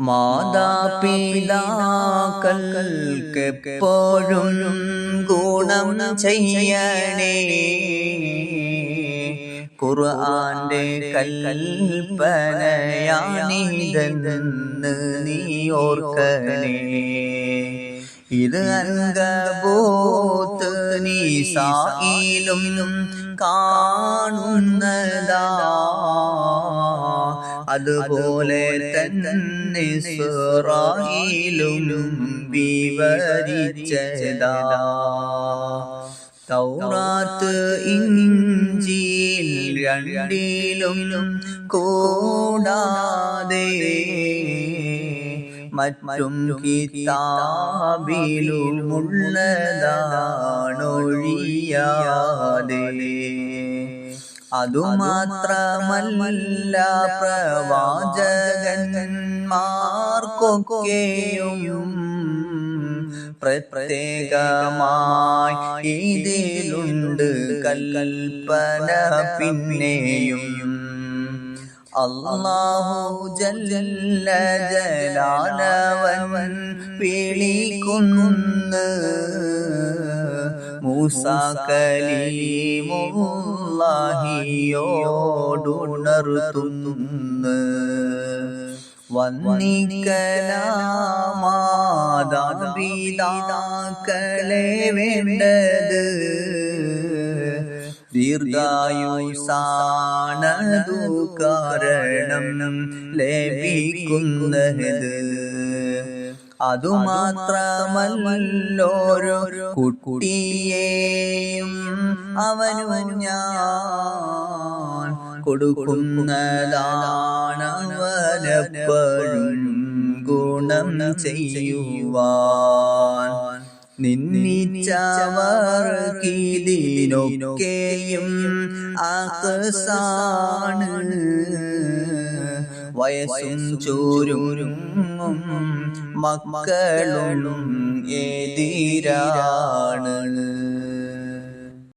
മാതാപിതാക്കൾക്കെപ്പോഴും ഗുണം ചെയ്യണേ. ഖുർആന്റെ കൽപ്പനയാണിതെന്ന് നീ ഓർക്കണേ. ഇത് അങ്കബോത്ത് നീ സായിലും കാണുന്നതാ. അതുപോലെ തന്നെ സുറായിലും വിവരിച്ചതാ. തൗറാത്ത് ഇഞ്ചിയിൽ രണ്ടിലും കൂടാതെ മറ്റും കിതാബിലുമുള്ളതാണൊഴിയാതെ. അതുമാത്രമല്ല പ്രവാചകന്മാർക്കൊക്കെയും പ്രത്യേകമായി ഇതിലുണ്ട് കൽപ്പന പിന്നെയും. അല്ലാഹു ജല്ല ജലാലവൻ വിളിക്കുന്നു. മൂസ വന്നിക്കലാമാതാ വന്നിക്കലാമാതാപിതാക്കളെ വേണ്ടത് ദീർഘായുസാണതു കാരണം ലഭിക്കുന്നത് അതുമാത്രമല്ലോരോ കുട്ടിയെയും അവനും ഞാൻ കൊടുക്കുന്നതാണ് അവനെപ്പോഴും ഗുണം ചെയ്യുവാൻ. നിന്നിച്ചവർക്കിതിനൊക്കെയും ആകസാണ്. വയസ്സും ചോരും മക്കളും എതിരാണ്